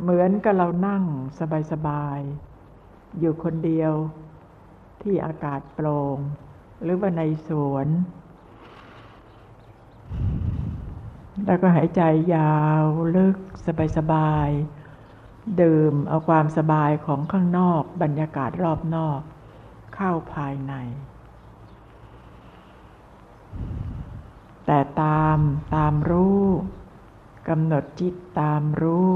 เหมือนกับเรานั่งสบายๆ อยู่คนเดียวที่อากาศโปร่ง หรือว่าในสวน แล้วก็หายใจยาวลึกสบายๆ ดื่มเอาความสบายของข้างนอกบรรยากาศรอบนอก เข้าภายใน แต่ตามตามรู้กำหนดจิตตามรู้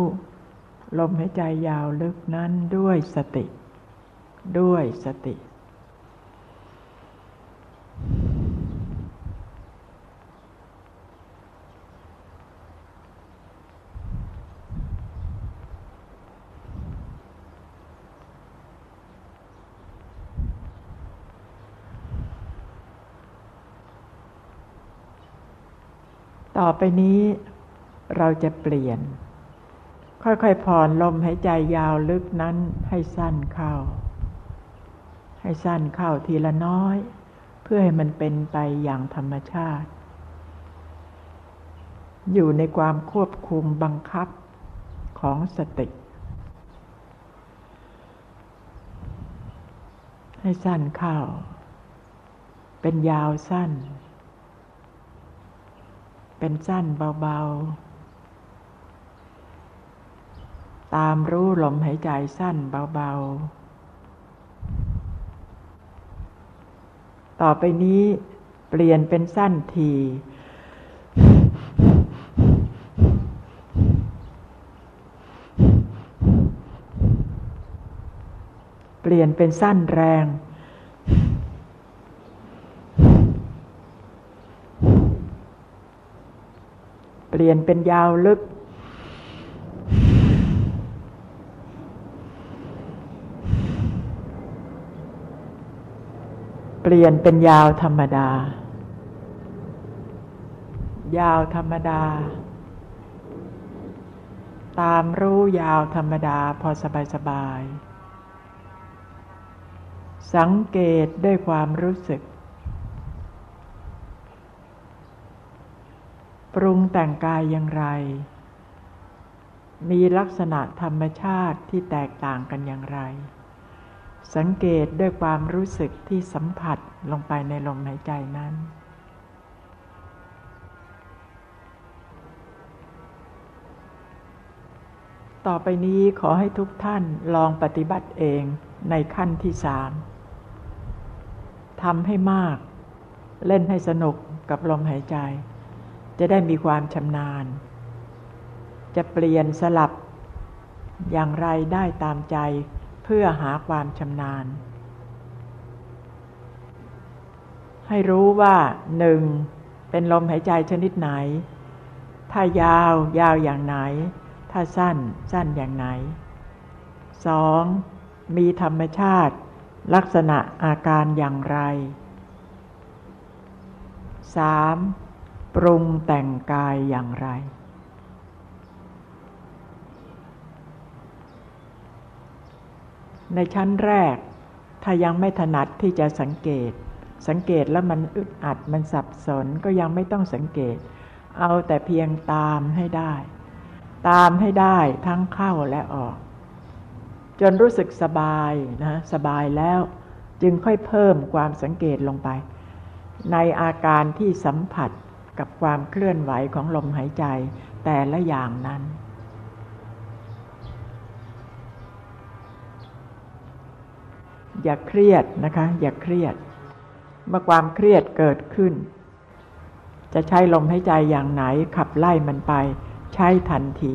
ลมหายใจยาวลึกนั้นด้วยสติ ด้วยสติ ต่อไปนี้เราจะเปลี่ยน ค่อยๆผ่อนลมหายใจยาวลึกนั้นให้สั้นเข้า ให้สั้นเข้าทีละน้อย เพื่อให้มันเป็นไปอย่างธรรมชาติ อยู่ในความควบคุมบังคับของสติ ให้สั้นเข้า เป็นยาวสั้น เป็นสั้นเบาๆ ตามรู้ลมหายใจสั้นเบาๆ ต่อไปนี้เปลี่ยนเป็นสั้นทีเปลี่ยนเป็นสั้นแรง เปลี่ยนเป็นยาวลึก เปลี่ยนเป็นยาวธรรมดา ยาวธรรมดา ตามรู้ยาวธรรมดาพอสบายสบาย สังเกตด้วยความรู้สึก ปรุงแต่งกายอย่างไร มีลักษณะธรรมชาติที่แตกต่างกันอย่างไร สังเกตด้วยความรู้สึกที่สัมผัสลงไปในลมหายใจนั้น ต่อไปนี้ขอให้ทุกท่านลองปฏิบัติเองในขั้นที่สามทำให้มาก เล่นให้สนุกกับลมหายใจ จะได้มีความชำนาญ จะเปลี่ยนสลับอย่างไรได้ตามใจ เพื่อหาความชำนาญ ให้รู้ว่าหนึ่งเป็นลมหายใจชนิดไหน ถ้ายาวยาวอย่างไหน ถ้าสั้นสั้นอย่างไหนสองมีธรรมชาติลักษณะอาการอย่างไรสามปรุงแต่งกายอย่างไร ในชั้นแรก ถ้ายังไม่ถนัดที่จะสังเกต สังเกตแล้วมันอึดอัดมันสับสนก็ยังไม่ต้องสังเกต เอาแต่เพียงตามให้ได้ ตามให้ได้ทั้งเข้าและออก จนรู้สึกสบายนะสบายแล้วจึงค่อยเพิ่มความสังเกตลงไป ในอาการที่สัมผัสกับความเคลื่อนไหวของลมหายใจแต่ละอย่างนั้น อย่าเครียดนะคะ อย่าเครียด เมื่อความเครียดเกิดขึ้น จะใช้ลมหายใจอย่างไหนขับไล่มันไป ใช้ทันที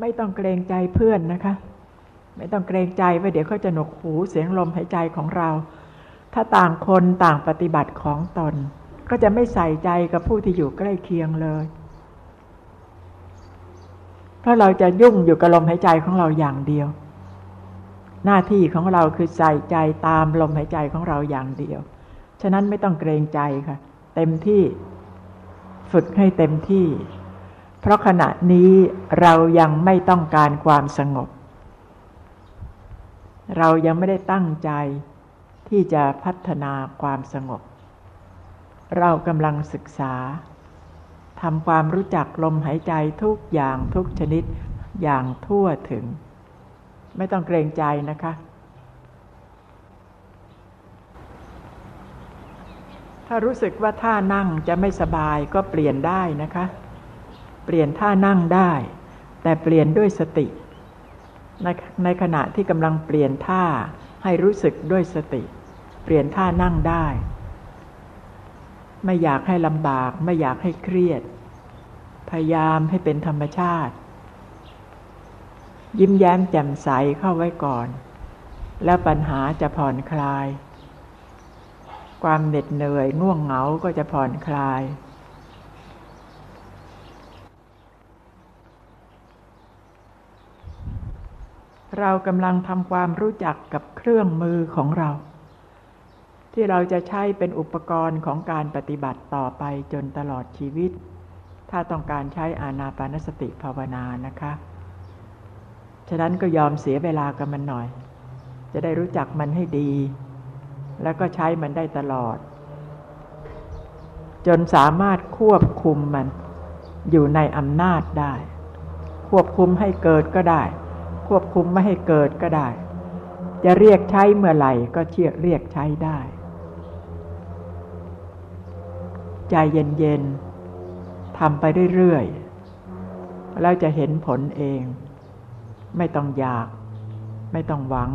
ไม่ต้องเกรงใจเพื่อนนะคะ ไม่ต้องเกรงใจว่าเดี๋ยวเขาจะหนกหูเสียงลมหายใจของเรา ถ้าต่างคนต่างปฏิบัติของตน ก็จะไม่ใส่ใจกับผู้ที่อยู่ใกล้เคียงเลย เพราะเราจะยุ่งอยู่กับลมหายใจของเราอย่างเดียว หน้าที่ของเราคือใส่ใจตามลมหายใจของเราอย่างเดียว ฉะนั้นไม่ต้องเกรงใจค่ะ เต็มที่ฝึกให้เต็มที่ เพราะขณะนี้เรายังไม่ต้องการความสงบ เรายังไม่ได้ตั้งใจที่จะพัฒนาความสงบ เรากำลังศึกษาทำความรู้จักลมหายใจทุกอย่างทุกชนิดอย่างทั่วถึง ไม่ต้องเกรงใจนะคะ ถ้ารู้สึกว่าท่านั่งจะไม่สบายก็เปลี่ยนได้นะคะ เปลี่ยนท่านั่งได้ แต่เปลี่ยนด้วยสติ ในขณะที่กำลังเปลี่ยนท่าให้รู้สึกด้วยสติ เปลี่ยนท่านั่งได้ ไม่อยากให้ลำบาก ไม่อยากให้เครียด พยายามให้เป็นธรรมชาติ ยิ้มแย้มแจ่มใสเข้าไว้ก่อน แล้วปัญหาจะผ่อนคลาย ความเหน็ดเหนื่อยง่วงเหงาก็จะผ่อนคลาย เรากำลังทำความรู้จักกับเครื่องมือของเรา ที่เราจะใช้เป็นอุปกรณ์ของการปฏิบัติต่อไปจนตลอดชีวิต ถ้าต้องการใช้อานาปานสติภาวนานะคะ ฉะนั้นก็ยอมเสียเวลากับมันหน่อย จะได้รู้จักมันให้ดี แล้วก็ใช้มันได้ตลอด จนสามารถควบคุมมันอยู่ในอำนาจได้ ควบคุมให้เกิดก็ได้ ควบคุมไม่ให้เกิดก็ได้ จะเรียกใช้เมื่อไหร่ก็เชื่อเรียกใช้ได้ ใจเย็นๆทำไปเรื่อยๆแล้วจะเห็นผลเอง ไม่ต้องอยาก ไม่ต้องหวัง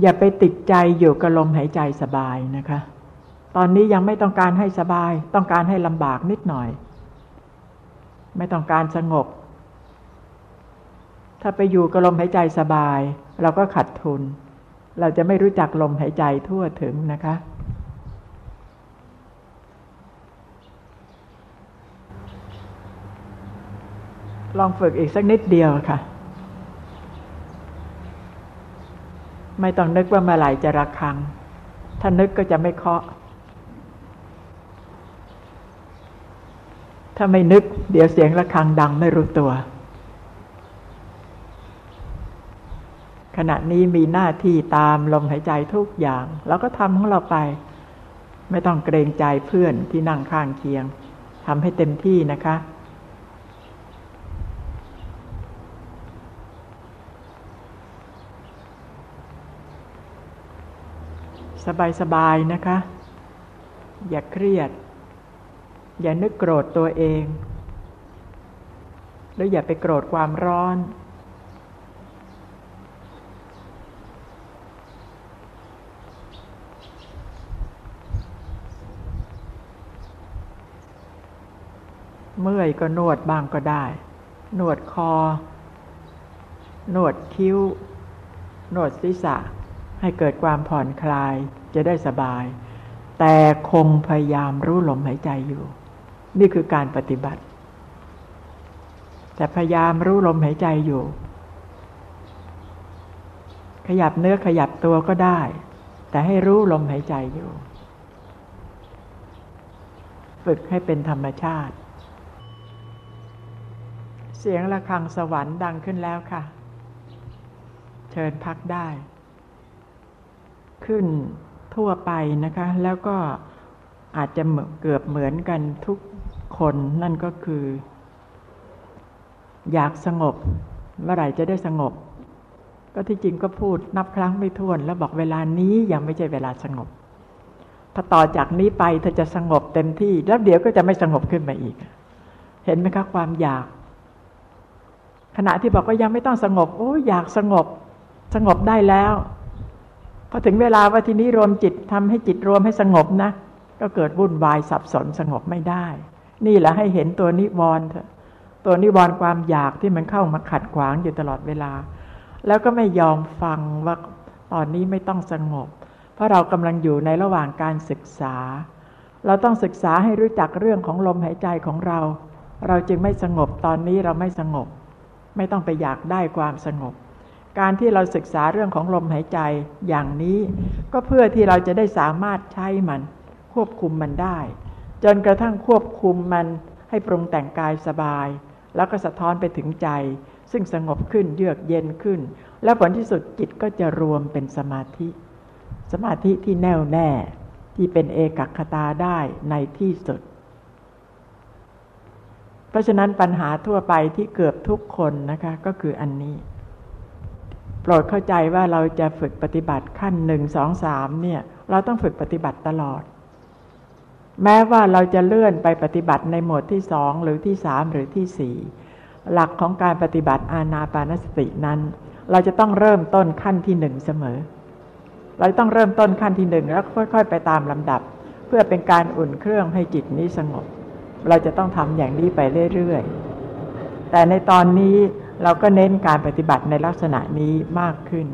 อย่าไปติดใจอยู่กับลมหายใจสบายนะคะตอนนี้ยังไม่ต้องการให้สบาย ต้องการให้ลำบากนิดหน่อย ไม่ต้องการสงบ ถ้าไปอยู่กับลมหายใจสบาย เราก็ขัดทุน เราจะไม่รู้จักลมหายใจทั่วถึงนะคะ ลองฝึกอีกสักนิดเดียวค่ะ ไม่ต้องนึกว่าเมื่อไหร่จะระคัง ถ้านึกก็จะไม่เคาะ ถ้าไม่นึก เดี๋ยวเสียงะระฆังดังไม่รู้ตัว ขณะนี้มีหน้าที่ตามลมหายใจทุกอย่างเราก็ทำของเราไป ไม่ต้องเกรงใจเพื่อนที่นั่งข้างเคียงทำให้เต็มที่นะคะสบาย ๆ นะคะ อย่าเครียด อย่านึกโกรธตัวเองหรืออย่าไปโกรธความร้อน เมื่อยก็นวดบ้างก็ได้ นวดคอ นวดคิ้ว นวดศีรษะ ให้เกิดความผ่อนคลายจะได้สบาย แต่คงพยายามรู้ลมหายใจอยู่ นี่คือการปฏิบัติ แต่พยายามรู้ลมหายใจอยู่ ขยับเนื้อขยับตัวก็ได้ แต่ให้รู้ลมหายใจอยู่ ฝึกให้เป็นธรรมชาติ เสียงะระฆังสวรรค์ดังขึ้นแล้วค่ะ เชิญพักได้ ขึ้นทั่วไปนะคะ แล้วก็อาจจะเกือบเหมือนกันทุก คนนั่นก็คือ อยากสงบ เมื่อไหร่จะได้สงบ ก็ที่จริงก็พูดนับครั้งไม่ถ้วน แล้วบอกเวลานี้ยังไม่ใช่เวลาสงบ ถ้าต่อจากนี้ไปเธอจะสงบเต็มที่ แล้วเดี๋ยวก็จะไม่สงบขึ้นมาอีก เห็นไหมคะความอยาก ขณะที่บอกว่ายังไม่ต้องสงบ โอ้อยากสงบ สงบได้แล้วพอถึงเวลาว่าทีนี้รวมจิตทำให้จิตรวมให้สงบนะ ก็เกิดวุ่นวายสับสนสงบไม่ได้ นี่แหละให้เห็นตัวนิวรณ์เถอะตัวนิวรณ์ความอยากที่มันเข้ามาขัดขวางอยู่ตลอดเวลา แล้วก็ไม่ยอมฟังว่าตอนนี้ไม่ต้องสงบ เพราะเรากำลังอยู่ในระหว่างการศึกษา เราต้องศึกษาให้รู้จักเรื่องของลมหายใจของเรา เราจึงไม่สงบตอนนี้เราไม่สงบ ไม่ต้องไปอยากได้ความสงบ การที่เราศึกษาเรื่องของลมหายใจอย่างนี้ ก็เพื่อที่เราจะได้สามารถใช้มันควบคุมมันได้ จนกระทั่งควบคุมมันให้ปรุงแต่งกายสบาย แล้วก็สะท้อนไปถึงใจ ซึ่งสงบขึ้นเยือกเย็นขึ้น แล้วผลที่สุดจิตก็จะรวมเป็นสมาธิ สมาธิที่แน่วแน่ที่เป็นเอกคตาได้ในที่สุด เพราะฉะนั้นปัญหาทั่วไปที่เกือบทุกคนนะคะก็คืออันนี้ โปรดเข้าใจว่าเราจะฝึกปฏิบัติขั้นหนึ่งสองสามเนี่ย เราต้องฝึกปฏิบัติตลอด แม้ว่าเราจะเลื่อนไปปฏิบัติในหมวดที่สองหรือที่สามหรือที่สี่หลักของการปฏิบัติอาณาปานสตินั้น เราจะต้องเริ่มต้นขั้นที่หนึ่งเสมอ เราต้องเริ่มต้นขั้นที่หนึ่งแล้วค่อย ๆ ไปตามลำดับ เพื่อเป็นการอุ่นเครื่องให้จิตนี้สงบ เราจะต้องทำอย่างนี้ไปเรื่อยๆแต่ในตอนนี้เราก็เน้นการปฏิบัติในลักษณะนี้มากขึ้น